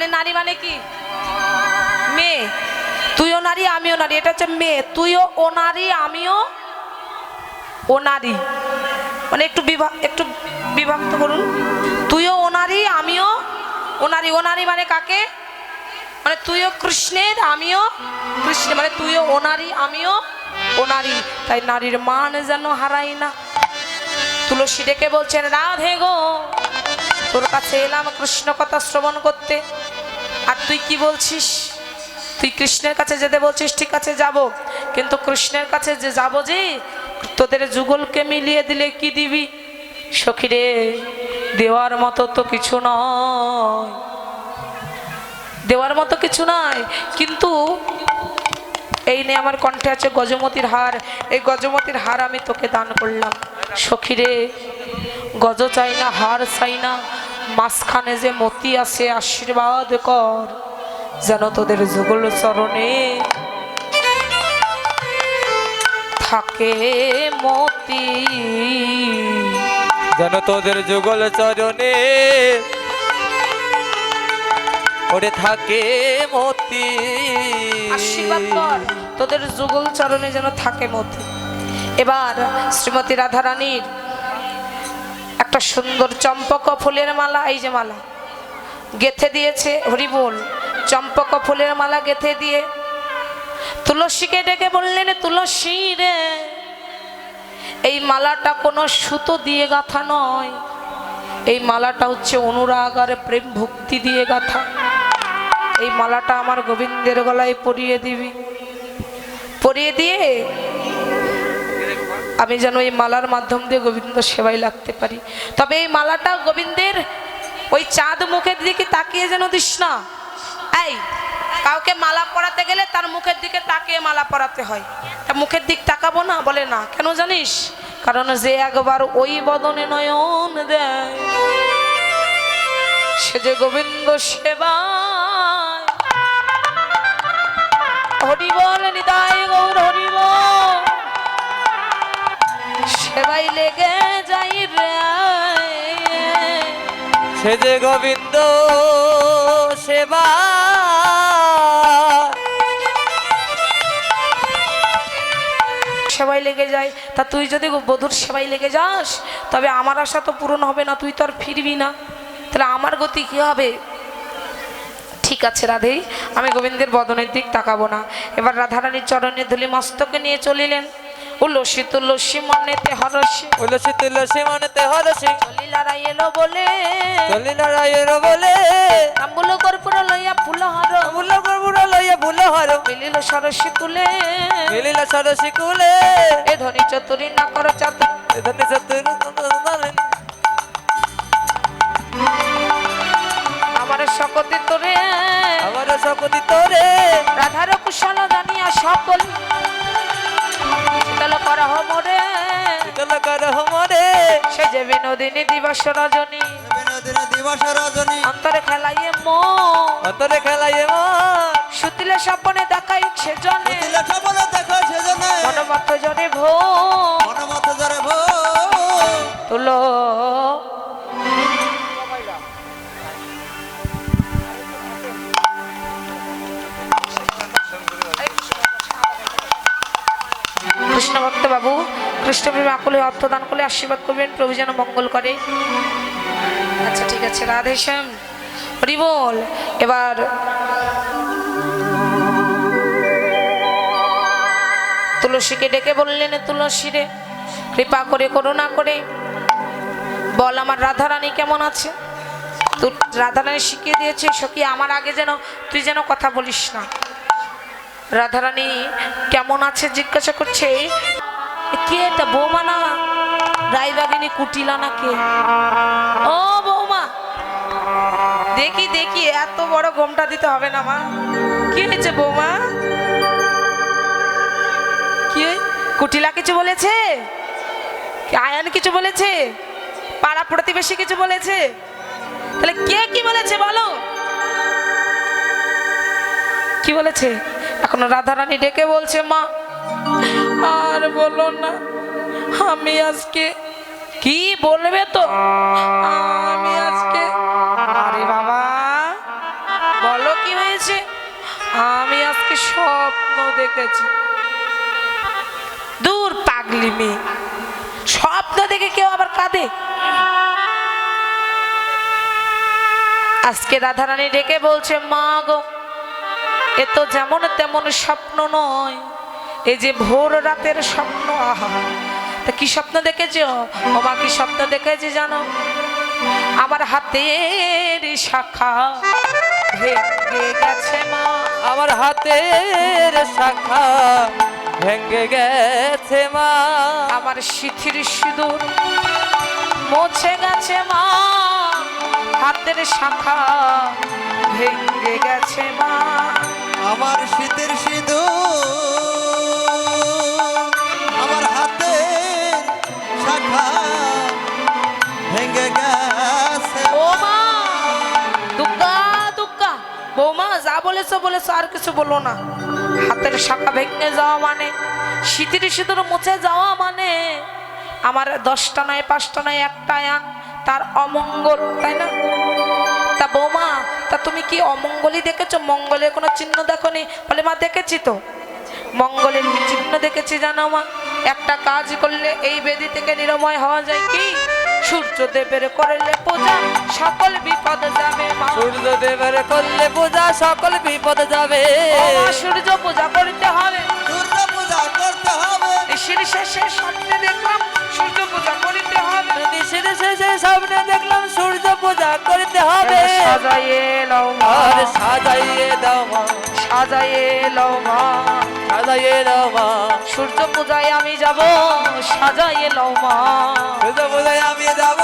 মানে নারী মানে কি? মেয়ে। তুইও নারী, আমিও নারী। এটা হচ্ছে মেয়ে। তুইও ও নারী, আমিও ও নারী। মানে একটু বিভাগ একটু বিভক্ত করুন। তুইও ও নারী, আমিও ও নারী। ও নারী মানে কাকে? মানে তুইও কৃষ্ণের, আমিও কৃষ্ণের মানে তুইও ও নারী, আমিও ও নারী। তাই নারীর মান যেন হারাই না। তুলসী ডেকে বলছেন, রাধে গো। তোর কাছে এলাম কৃষ্ণ কথা শ্রবণ করতে। আর তুই কি বলছিস? তুই কৃষ্ণের কাছে যেতে বলছিস, ঠিক আছে, যাব। কিন্তু কৃষ্ণের কাছে যে যাব যে, তোদের যুগলকে মিলিয়ে দিলে কি দিবি? সখিরে, দেওয়ার মতো তো কিছু নয়। দেওয়ার মতো কিছু নয় কিন্তু এই নিয়ে আমার কণ্ঠে আছে গজমতির হার। এই গজমতির হার আমি তোকে দান করলাম। সখিরে, গজ চাই না, হার চাই না। মাঝখানে যে মতি আছে আশীর্বাদ কর যেন তোদের যুগল চরণে থাকে মতি। যেন তোদের যুগল চরণে ওরে থাকে মতি। আশীর্বাদ কর তোদের যুগল চরণে যেন থাকে মতি। এবার শ্রীমতী রাধারানীর একটা সুন্দর চম্পক ফুলের মালা, এই যে মালা। গেথে দিয়েছে হরিবোল। চম্পক ফুলের মালা গেথে দিয়ে তুলসীকে ডেকে বললেন, তুলসী রে, এই মালাটা কোনো সুতো দিয়ে গাঁথা নয়। এই মালাটা হচ্ছে অনুরাগ আর প্রেম ভক্তি দিয়ে গাঁথা। এই মালাটা আমার গোবিন্দের গলায় পরিয়ে দিবি। পরিয়ে দিয়ে আমি যেন এই মালার মাধ্যম দিয়ে গোবিন্দ সেবায় লাগতে পারি। তবে এই মালাটা গোবিন্দের ওই চাঁদ মুখের দিকে তাকিয়ে যেন দিস না। এই, কাউকে মালা পরাতে গেলে তার মুখের দিকে তাকিয়ে মালা পরাতে হয়। তা মুখের দিক তাকাবো না, বলে না। কেন জানিস? কারণ যে একবার ওই বদনে নয়ন দেয়, সে যে গোবিন্দ সেবা হরিবল নিতাই গৌর হরিবল। সেবাই লেগে যাই রে সে যে গোবিন্দ সেবা। সেবাই লেগে যায় তা তুই যদি বধুর সেবাই লেগে যাস তবে আমার আশা তো পূরণ হবে না তুই তো আর ফিরবি না। তাহলে আমার গতি কি হবে? ঠিক আছে রাধে আমি গোবিন্দের বদনের দিক তাকাবো না। এবার রাধারানীর চরণে ধুলি মস্তকে নিয়ে চলিলেন। উল্লসী তুলসী মনেতে হরসী। তুলসী তুলসী মনেতে হরসি। চলিলারাই এলো বলে। চলি নারায়ণ বলে। তাম্বুল কর্পূর লইয়া ফুল হর। ফুল গর্বুর লইয়া ফুল হর। মিলিল সরসী তুলে। মিলিল সরসি কুলে এ ধনী চতুরী না কর চাতুর ধনি চতুর আমার সকতি তোরে। আমার সকতি তোরে। রাধার কুশল জানিয়া সকল। শীতল কর মোরে। শীতল কর মরে। সে যে বিনোদিনী দিবস রজনী। বিনোদিনী দিবস রজনী। অন্তরে খেলাইয়ে মো। অন্তরে খেলাইয়ে মন সুতিলে স্বপনে দেখাই সেজনে। দিলে সবলে দেখো সেজনে। মনমত জনে ভো মনমত ধরে ভো তুলো কৃষ্ণপ্রেমী আকুলে অর্থ দান করলে আশীর্বাদ করবেন, প্রভু যেন মঙ্গল করে। আচ্ছা ঠিক আছে, রাধে শ্যাম। হরি বল। এবার তুলসীকে ডেকে বললেন, তুলসী রে, কৃপা করে, করুণা করে। বল, আমার রাধারানী কেমন আছে? রাধারানী শিখিয়ে দিয়েছে, সখী, আমার আগে যেন, তুই যেন কথা বলিস না। রাধারানী কেমন আছে জিজ্ঞাসা করছে কে এটা বৌমা না? রায়বাগিনী কুটিলা না কে? ও বৌমা, দেখি দেখি, এত বড় ঘোমটা দিতে হবে না মা। কি হয়েছে বৌমা? কি কুটিলা কিছু বলেছে? আয়ান কিছু বলেছে? পাড়া প্রতিবেশী কিছু বলেছে? তাহলে কে কি বলেছে বলো? কি বলেছে? এখন রাধারানী ডেকে বলছে, মা আর বলো না, আমি আজকে কি বলবে তো? আমি আজকে, আরে বাবা, বলো কি হয়েছে? আমি আজকে স্বপ্ন দেখেছি। দূর পাগলি মেয়ে। স্বপ্ন দেখে কেউ আবার কাঁদে? আজকে রাধারানী ডেকে বলছে, মা গো, এ তো যেমন তেমন স্বপ্ন নয়। এই যে ভোর রাতের স্বপ্ন আহা। তা কি স্বপ্ন দেখেছ? ও মা কি স্বপ্ন দেখেছি জানো? আমার হাতের শাখা ভেঙে গেছে মা। আমার হাতের শাখা ভেঙে গেছে মা। আমার সিথির সিঁদুর মুছে গেছে মা। হাতের শাখা ভেঙে গেছে মা। আমার শীতের সিঁদুর যা বলেছ বলেছ, আর কিছু বলো না। হাতের শাখা ভেঙে যাওয়া মানে শীতের শীতের মুছে যাওয়া মানে আমার দশটা নয় পাঁচটা নয় একটা আন তার অমঙ্গল, তাই না? তা বৌমা, তা তুমি কি অমঙ্গলই দেখেছ? মঙ্গলের কোনো চিহ্ন দেখোনি? বলে, মা, দেখেছি তো। মঙ্গলের চিহ্ন দেখেছি জানো মা? একটা কাজ করলে এই বেদি থেকে নিরাময় হওয়া যায় কি? সূর্যদেবের করলে পূজা সকল বিপদ যাবে মা। সূর্য দেবের করলে পূজা সকল বিপদ যাবে। সূর্য পূজা করতে হবে। দুর্গ পূজা করতে হবে। ঋষির শেষে স্বপ্নে দেখলাম সূর্য পূজা করিতে হবে। নিশির শেষে সামনে দেখলাম সূর্য পূজা করতে হবে। সাজাইয়ে আর সাজাইয়ে দাও মা সাজাইয়ে মা সাজাইয়ে দাও মা সূর্য পূজায় আমি যাব সাজাইয়ে লও মা সূর্য পূজায় আমি যাব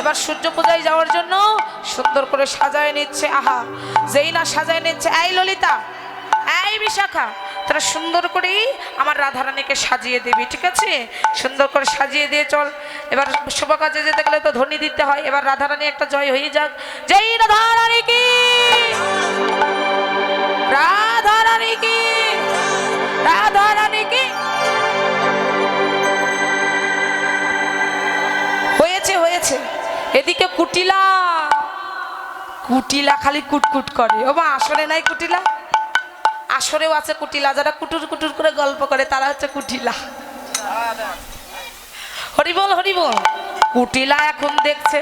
এবার সূর্য পূজায় যাওয়ার জন্য সুন্দর করে সাজায় নিচ্ছে আহা। যেই না সাজায় নিচ্ছে এই ললিতা। এই বিশাখা তোরা সুন্দর করেই আমার রাধারানীকে সাজিয়ে দিবি, ঠিক আছে? সুন্দর করে সাজিয়ে দিয়ে চল। এবার শুভ কাজে যেতে গেলে তো ধ্বনি দিতে হয়। এবার রাধারানী একটা জয় হয়ে যাক। জয় রাধারানী কি? রাধারানী কি? রাধারানী কি? হয়েছে হয়েছে। এদিকে কুটিলা। কুটিলা খালি কুটকুট করে। ও মা আসরে নাই কুটিলা? আসরেও আছে কুটিলা, যারা কুটুর কুটুর করে গল্প করে, তারা হচ্ছে কুটিলা। হরিবল হরিবল কুটিলা এখন দেখছে।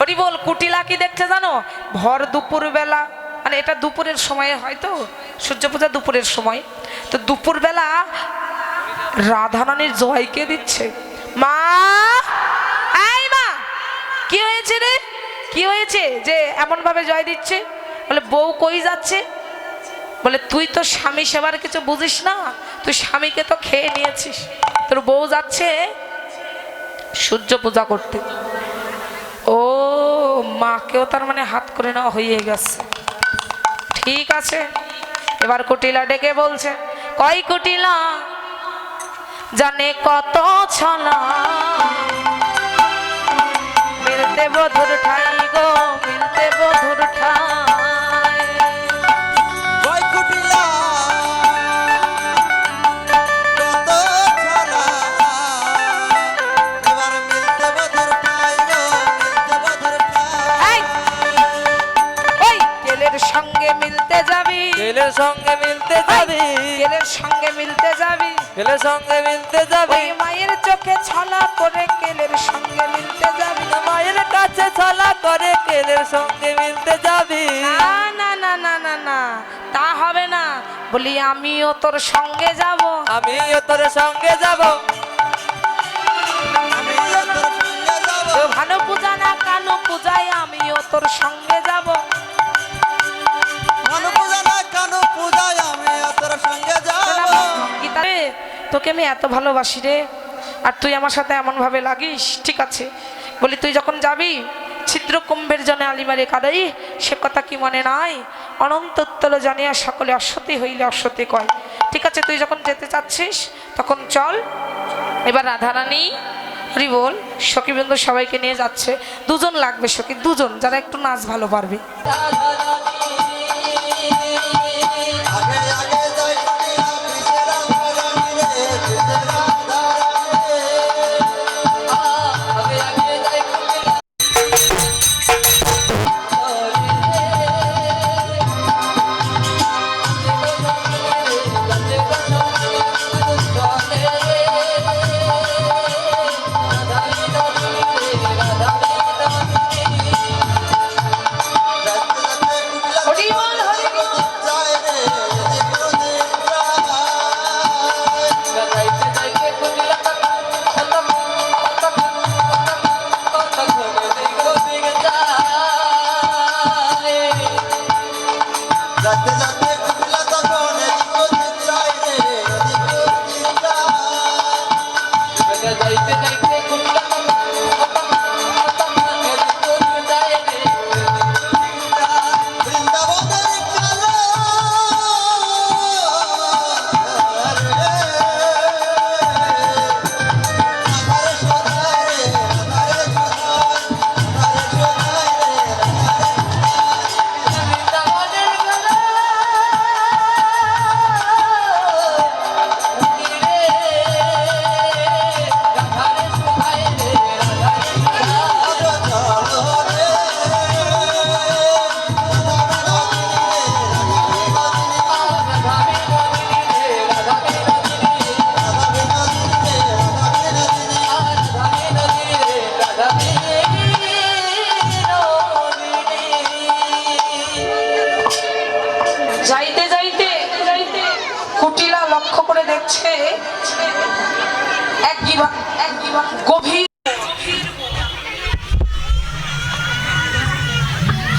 হরিবল কুটিলা কি দেখছে জানো? ভর দুপুর বেলা মানে এটা দুপুরের সময়ে হয়তো সূর্য পূজা দুপুরের সময়। তো দুপুর বেলা রাধারানীর জয়কে দিচ্ছে? মা! এই মা! কি হয়েছে রে? কি হয়েছে? যে এমন ভাবে জয় দিচ্ছে? বলে, বউ কই যাচ্ছে? বলে, তুই তো স্বামী সেবার কিছু বুঝিস না? তুই স্বামীকে তো খেয়ে নিয়েছিস। তোর বউ যাচ্ছে সূর্য পূজা করতে। ও, মাকেও তার মানে হাত করে নেওয়া হয়ে গেছে। ঠিক আছে, এবার কুটিলা ডেকে বলছে কয় কুটিলা? জানে কত ছলা। মিলতে বধুর ঠাই গো, মিলতে বধুর ঠাই। যাবি ছেলের সঙ্গে মিলতে যাবি। কেলের সঙ্গে মিলতে যাবি। ছেলের সঙ্গে মিলতে যাবি। মায়ের চোখে ছলা করে কেলের সঙ্গে মিলতে যাবি। মায়ের কাছে ছলা করে কেলের সঙ্গে মিলতে যাবি। না না না না না না তা হবে না। বলি আমিও তোর সঙ্গে যাব। আমিও তোর সঙ্গে যাব। আমিও তোর সঙ্গে যাব। তো ভালো পূজা না কালো পূজায় আমিও তোর সঙ্গে যাব। তোকে আমি এত ভালোবাসি রে। আর তুই আমার সাথে এমন ভাবে লাগিস, ঠিক আছে? বলি, তুই যখন যাবি ছিদ্র কুম্ভের জনে আলিমারে কাদাই, সে কথা কি মনে নাই? অনন্ত উত্তল জানিয়া সকলে অসতী হইলে অসতী কয়। ঠিক আছে, তুই যখন যেতে চাচ্ছিস, তখন চল। এবার রাধারানী হরি বল সখীবৃন্দ সবাইকে নিয়ে যাচ্ছে। দুজন লাগবে সখী, দুজন, যারা একটু নাচ ভালো পারবে।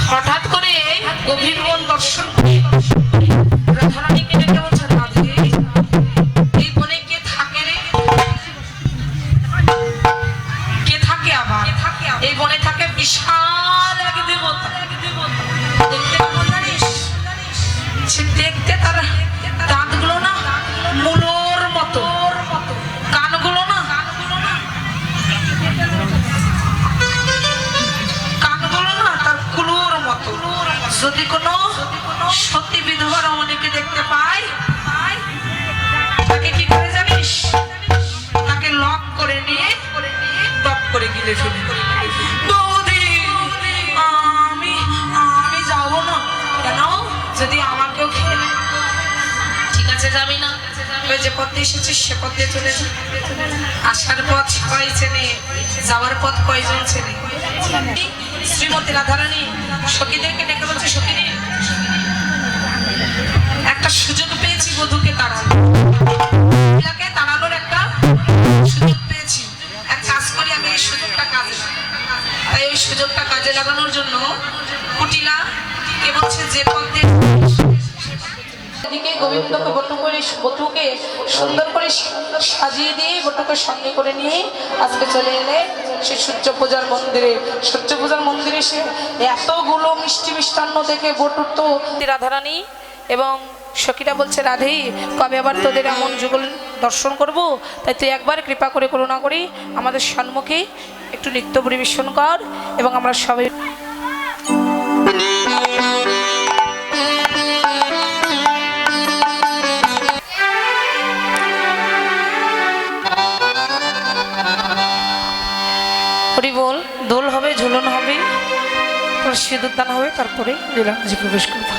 হঠাৎ করে গভীর মন দর্শন করে পথে এসেছিস সে পথে চলে যা আসার পথ সবাই চেনে, যাওয়ার পথ কয়জন চেনে? শ্রীমতী রাধারানী সখীদেরকে ডেকে বলছে সখীরে একটা সুযোগ পেয়েছি বধুকে মহিলাকে তাড়ানোর একটা সুযোগ পেয়েছি। এক কাজ করি, আমি এই সুযোগটা কাজে তাই ওই সুযোগটা কাজে লাগানোর জন্য কুটিলা কে বলছে, যে পথে এদিকে গোবিন্দকে বটু করে বটুকে সুন্দর করে সাজিয়ে দিয়ে বটুকে সঙ্গে করে নিয়ে আজকে চলে এলে সে সূর্য পূজার মন্দিরে। সূর্য পূজার মন্দিরে সে এতগুলো মিষ্টি মিষ্টান্ন দেখে বটুর তো রাধারানী এবং সখীরা বলছে রাধেই কবে আবার তোদের এমন যুগল দর্শন করব? তাই তুই একবার কৃপা করে করুণা করি। আমাদের সম্মুখে একটু নৃত্য পরিবেশন কর এবং আমরা সবাই সিঁদুর দান হবে তারপরে লীলামাঝি প্রবেশ করব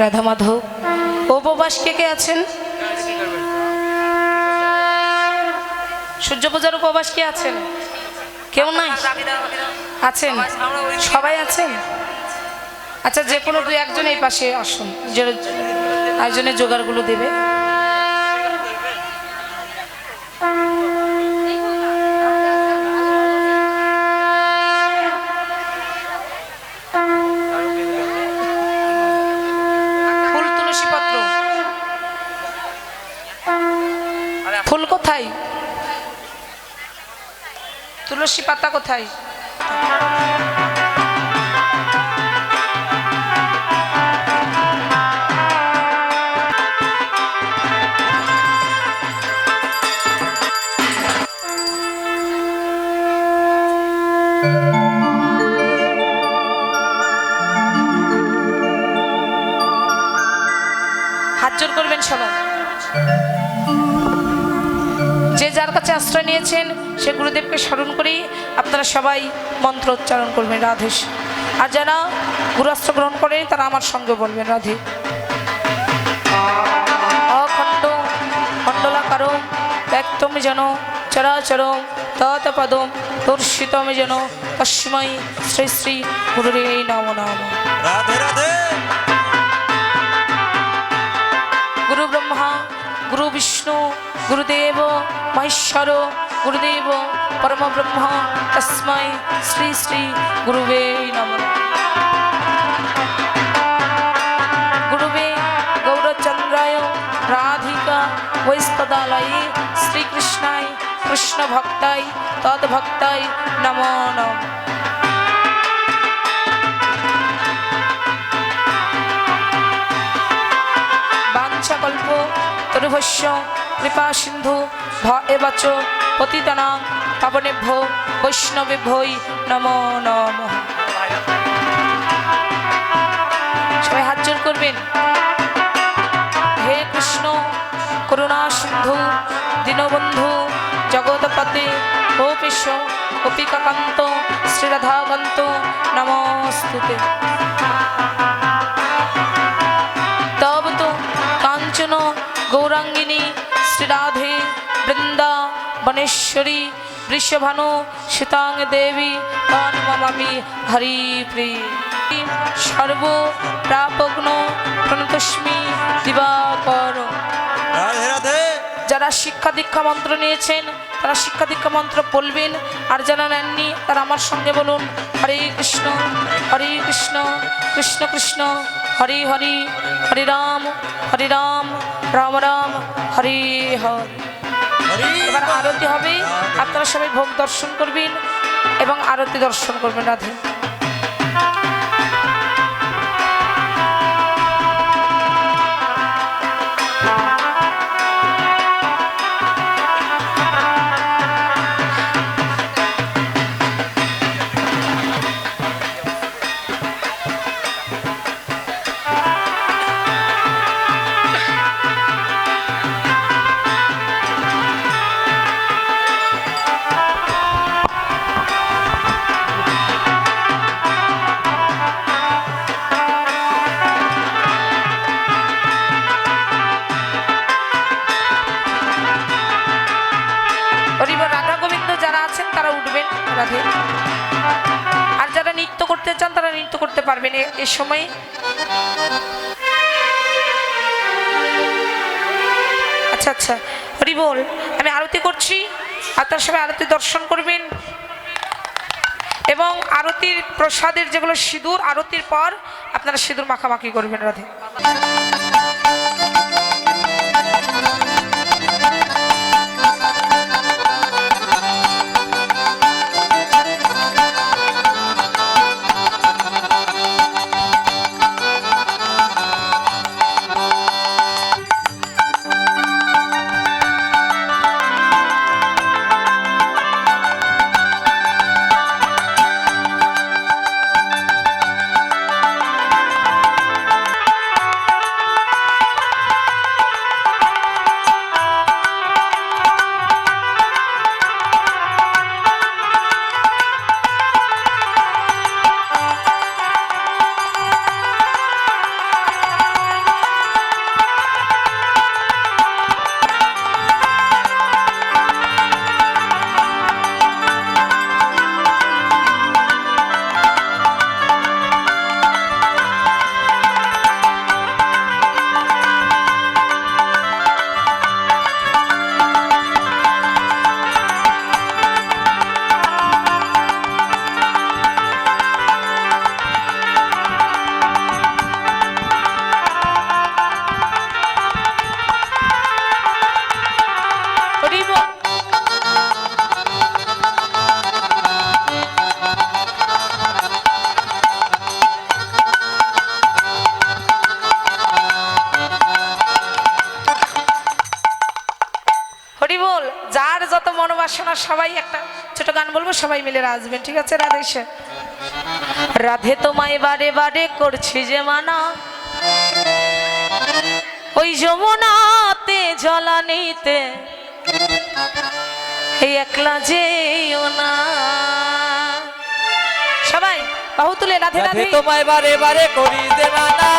রাধে মাধব উপবাস কে কে আছেন? সূর্য পূজার উপবাস কে আছেন? কেউ নাই? আছেন? সবাই আছেন? আচ্ছা যে কোনো দুই একজন এই পাশে আসুন, যে একজনের জোগাড়গুলো দেবে ফুল তুলসী পত্র ফুল কোথায় তুলসী কোথায়? হাত জোর করবেন সবাই। যে যার কাছে আশ্রয় নিয়েছেন, সে গুরুদেবকে স্মরণ করেই আপনারা সবাই মন্ত্র উচ্চারণ করবেন রাধেশ আর যারা গুরুস্ত্র গ্রহণ করে তারা আমার সঙ্গে বলবেন রাধে। অখণ্ড খণ্ডলাকার ব্যক্তম যেন চরাচরম তৎপদম দর্শিতম যেন তস্মৈ শ্রী শ্রী গুরুরে নম নম। রাধে রাধে। গুরু ব্রহ্মা গুরু বিষ্ণু গুরুদেব মহেশ্বর গুরুদেব পরম ব্রহ্ম তস্মৈ শ্রী শ্রী গুরুবে নম গুরুবে গৌরচন্দ্রায় রাধিকা বৈস্তদালয়ে শ্রীকৃষ্ণায় কৃষ্ণ কৃষ্ণভক্তাই তদ্ভক্তাই নম নম বাঞ্ছাকল্প তরুভস্য কৃপা সিন্ধু ভ এবচ পতিতানাং পাবনেভ্য বৈষ্ণবেভ্যই নমো নমঃ সবাই হাত জোর করবেন। হে কৃষ্ণ করুণা সিন্ধু দীনবন্ধু, জগৎপতে গোপেশ, গোপিকাকান্ত শ্রীরাধাকান্ত নমস্তুতে। তব তো কাঞ্চন, গৌরাঙ্গিনী, শ্রীরাধে বনেশ্বরী বৃষভানু সীতাং দেবী তান মমামি হরি প্রিয়। সর্ব প্রাপগ্ন প্রণতস্মি দিবাকর। রাধে রাধে। যারা শিক্ষা দীক্ষা মন্ত্র নিয়েছেন তারা শিক্ষা দীক্ষা মন্ত্র বলবেন আর যারা নেননি তারা আমার সঙ্গে বলুন হরে কৃষ্ণ হরে কৃষ্ণ কৃষ্ণ কৃষ্ণ হরি হরি হরি রাম হরি রাম রাম রাম হরি হরি। এবার আরতি হবে। আপনারা সবাই ভোগ দর্শন করবেন এবং আরতি দর্শন করবেন রাধে। এ- সময়ে। আচ্ছা আচ্ছা হরিবল আমি আরতি করছি, আর তার সবাই আরতি দর্শন করবেন। এবং আরতির প্রসাদের যেগুলো সিঁদুর, আরতির পর আপনারা সিঁদুর মাখামাখি করবেন রাধে। সবাই মিলে আসবেন ঠিক আছে রাধে সে। রাধে তোমায় বারে বারে করছি যে মানা। ওই যমুনাতে জলানিতে এই একলা যেও না। সবাই বাহু তুলে রাধে রাধে তোমায় বারে বারে করি দে মানা।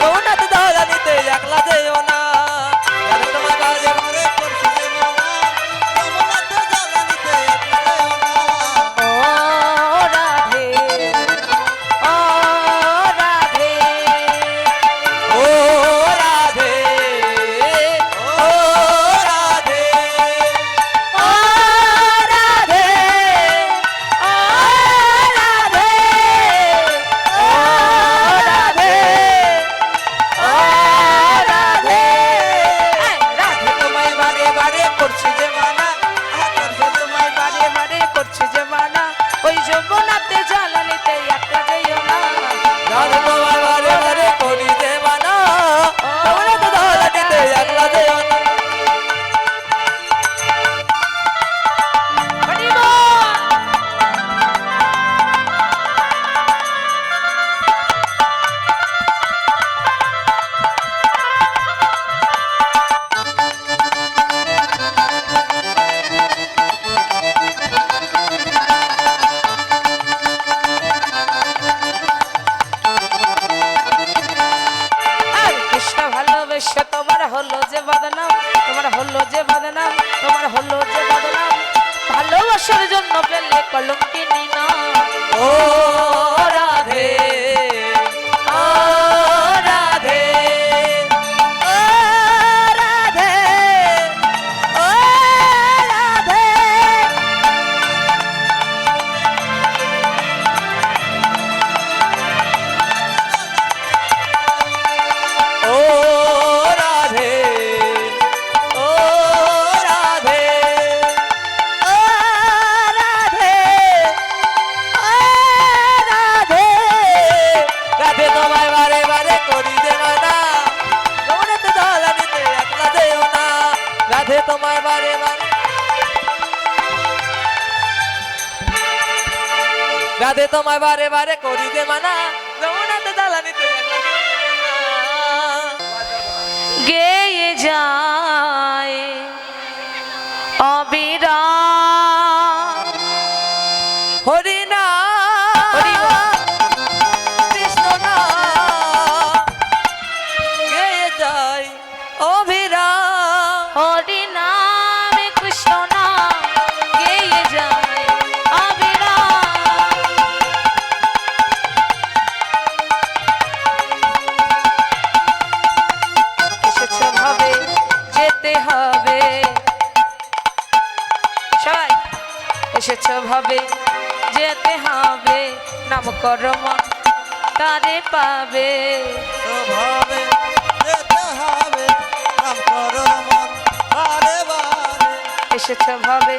যমুনাত ধরানিতে একলা যেও না। তোমায় হরি হবে স্বভাবে যেতে হবে রাম করো এসেছ ভাবে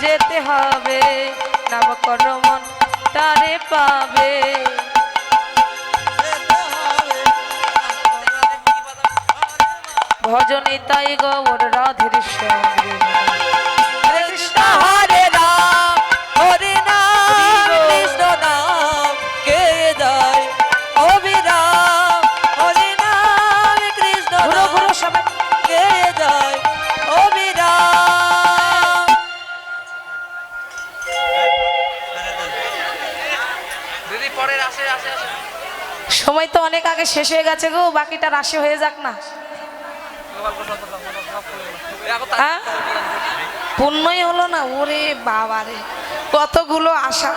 যেতে হবে নাম তারে পাবে। ভজনী তাই গৌর রাধের সঙ্গে। এটা আগে শেষ হয়ে গেছে গো, বাকিটা রাশি হয়ে যাক না। হ্যাঁ? পূর্ণই হলো না, ওরে বাবা রে, কতগুলো আশা।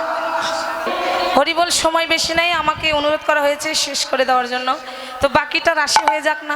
হরিবল সময় বেশি নাই, আমাকে অনুরোধ করা হয়েছে শেষ করে দেওয়ার জন্য। তো বাকিটা রাশি হয়ে যাক না।